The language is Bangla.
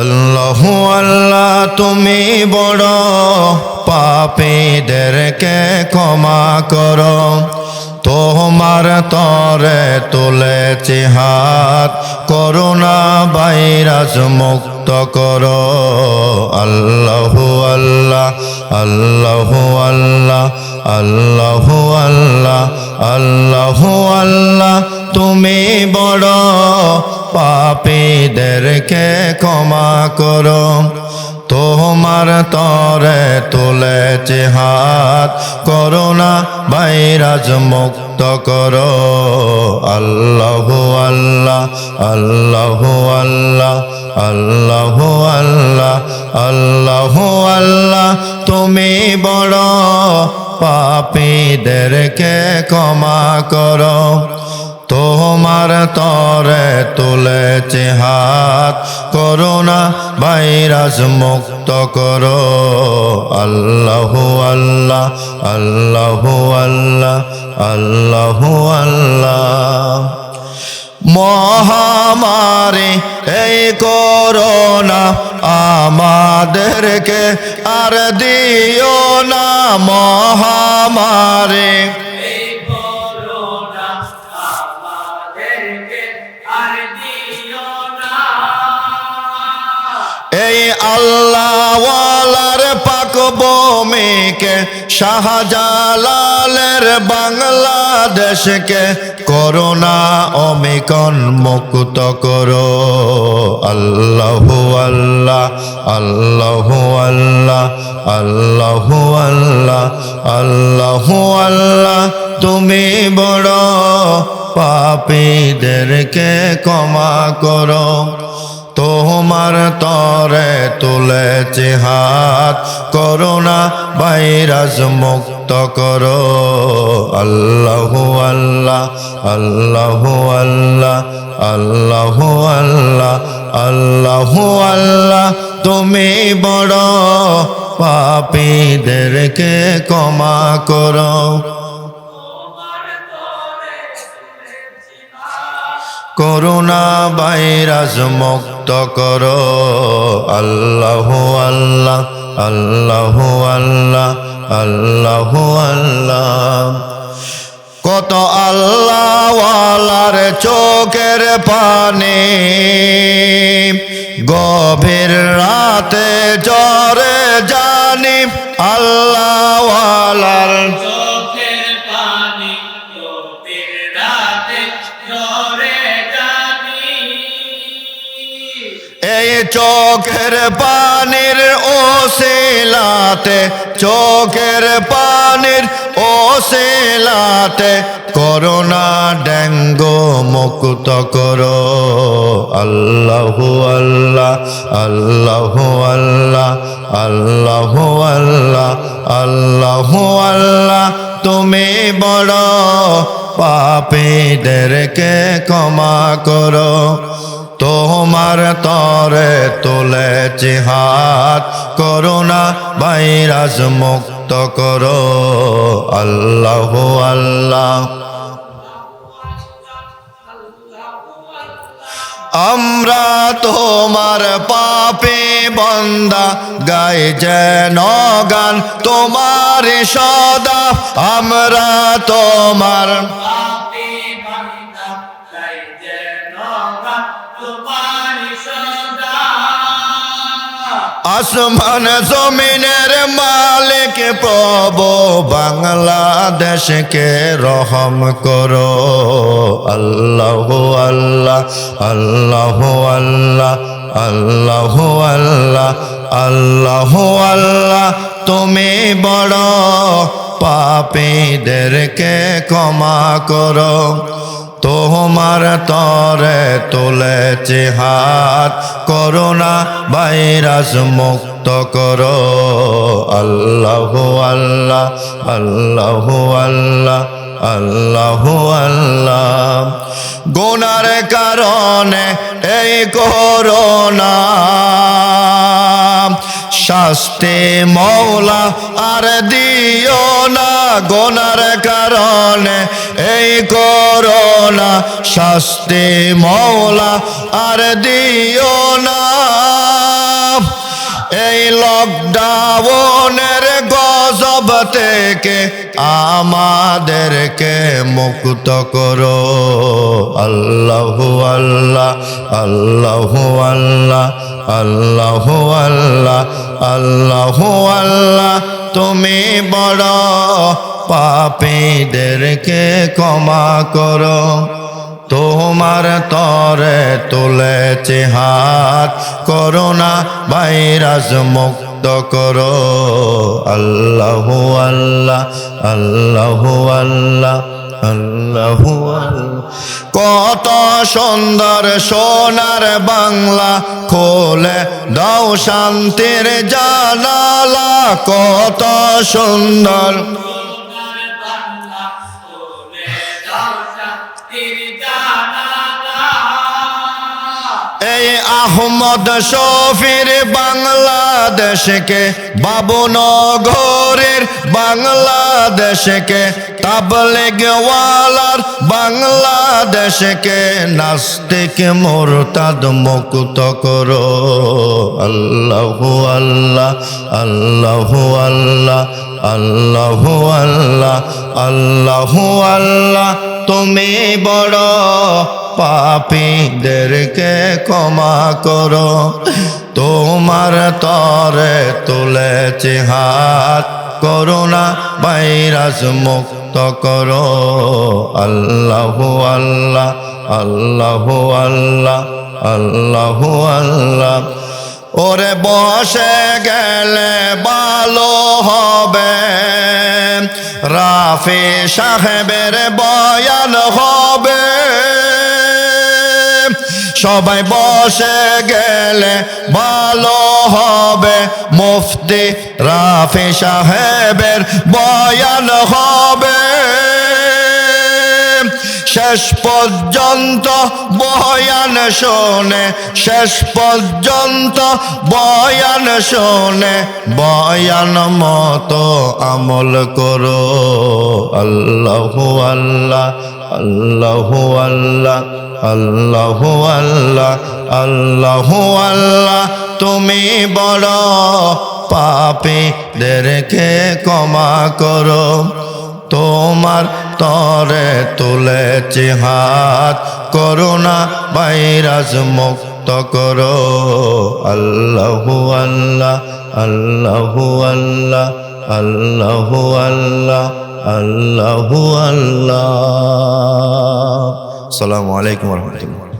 আল্লাহ আল্লাহ, তুমি বড় পাপীদেরকে ক্ষমা কর। তোমার তরে তুলেছি হাত করোনা ভাইরাস মুক্ত কর। আল্লাহ আল্লাহ আল্লাহ আল্লাহ আল্লাহ আল্লাহ আল্লাহ আল্লাহ, তুমি বড় পাপীদেরকে ক্ষমা করো। তোমার তরে তুলেছে হাত করোনা ভাইরাস মুক্ত করো। আল্লাহ আল্লাহ আল্লাহ আল্লাহ আল্লাহ আল্লাহ আল্লাহ আল্লাহ। তুমি বড় পাপীদেরকে ক্ষমা করো। তোমার তরে তুলেছে হাত করোনা ভাইরাস মুক্ত করো। আল্লাহ আল্লাহ আল্লাহ আল্লাহ আল্লাহ আল্লাহ। মহামারী, এই করোনা আমাদেরকে আর দিও না মহামারী। এই আল্লাহওয়ালার পাক ভূমিকে শাহজালালের বাংলাদেশকে করোনা অমিকন মুক্ত করো। আল্লাহ আল্লাহ আল্লাহ আল্লাহ আল্লাহ আল্লাহ আল্লাহ আল্লাহ। তুমি বড় পাপীদেরকে ক্ষমা করো। তোমার তরে তুলেছে হাত। করোনা ভাইরাস মুক্ত করো। আল্লাহ আল্লাহ আল্লাহ আল্লাহ আল্লাহ আল্লাহ আল্লাহ আল্লাহ। তুমি বড় পাপীদেরকে ক্ষমা করো। করোনা ভাইরাস মুক্ত করো। আল্লাহ আল্লাহ আল্লাহ আল্লাহ আল্লাহ আল্লাহ। কত আল্লাহওয়ালার চোখের পানি গভীর রাতে জ্বরে জানি আল্লাহওয়ালার এই চোখের পানির ওসিলাতে, চোখের পানির ওসিলাতে করোনা ডেঙ্গু মুক্ত করো। আল্লাহ আল্লাহ আল্লাহ আল্লাহ আল্লাহ আল্লাহ আল্লাহ আল্লাহ। তুমি বড় পাপীদেরকে ক্ষমা করো। তোমার তরে তুলেছে হাত করোনা ভাইরাস মুক্ত করো। আল্লাহ আল্লাহ। আমরা তোমার পাপে বন্দা গাই যেন গান তোমার সদা, আমরা তোমার আসমান জমিনের মালিক প্রভু, বাংলাদেশকে রহম করো। আল্লাহ আল্লাহ আল্লাহ আল্লাহ আল্লাহ আল্লাহ আল্লাহ আল্লাহ। তুমি বড় পাপীদেরকে ক্ষমা করো। তোমার তরে তুলেছে হাত। করোনা ভাইরাস মুক্ত করো। আল্লাহ আল্লাহ আল্লাহ আল্লাহ আল্লাহ আল্লাহ। গোনার কারণে এই করোনা। শাস্তি মৌলা আর দিও না গোনার কারণে এই করোনা। শাস্তে মৌলা আর দিও না। এই লকডাউনের গজব থেকে আমাদেরকে মুক্ত করো। আল্লাহ আল্লাহ আল্লাহ আল্লাহ। আল্লাহ আল্লাহ আল্লাহ আল্লাহ, তুমি বড় পাপীদেরকে ক্ষমা করো। তোমার তরে তুলেছে হাত করোনা ভাইরাস মুক্ত করো। আল্লাহ আল্লাহ আল্লাহ আল্লাহ আল্লাহ কত সুন্দর সোনার বাংলা খোলে দাও শান্তির জানালা কত সুন্দর এই আহমদ শফির বাংলাদেশকে, বাবুনগরের বাংলাদেশকে, তাবলেগওয়ালার বাংলাদেশকে নাস্তিক মোরতাদ মুক্ত করো। আল্লাহ আল্লাহ আল্লাহ আল্লাহ আল্লাহ আল্লাহ আল্লাহ আল্লাহ। তুমি বড় পাপীদেরকে ক্ষমা করো। তোমার তরে তুলেছে হাত করোনা ভাইরাস মুক্ত করো। আল্লাহ আল্লাহ আল্লাহ আল্লাহ আল্লাহ আল্লাহ। ওরে বসে গেলে ভালো হবে। রাফি সাহেবের বয়ান হবে। সবাই বসে গেলে ভালো হবে। মুফতি রাফি সাহেবের বয়ান হবে। শেষ পর্যন্ত বয়ান শোনে, শেষ পর্যন্ত বয়ান শোনে, বয়ান মতো আমল করো। আল্লাহ আল্লাহ আল্লাহ আল্লাহ আল্লাহ আল্লাহ আল্লাহ আল্লাহ, তুমি বড় পাপীদেরকে ক্ষমা করো। তোমার তরে তুলে হাত। করোনা ভাইরাস মুক্ত করো। আল্লাহ আল্লাহ আল্লাহ আল্লাহ আল্লাহ আল্লাহ আল্লাহ আল্লাহ। সালামু আলাইকুম রহমতুল্লাহ।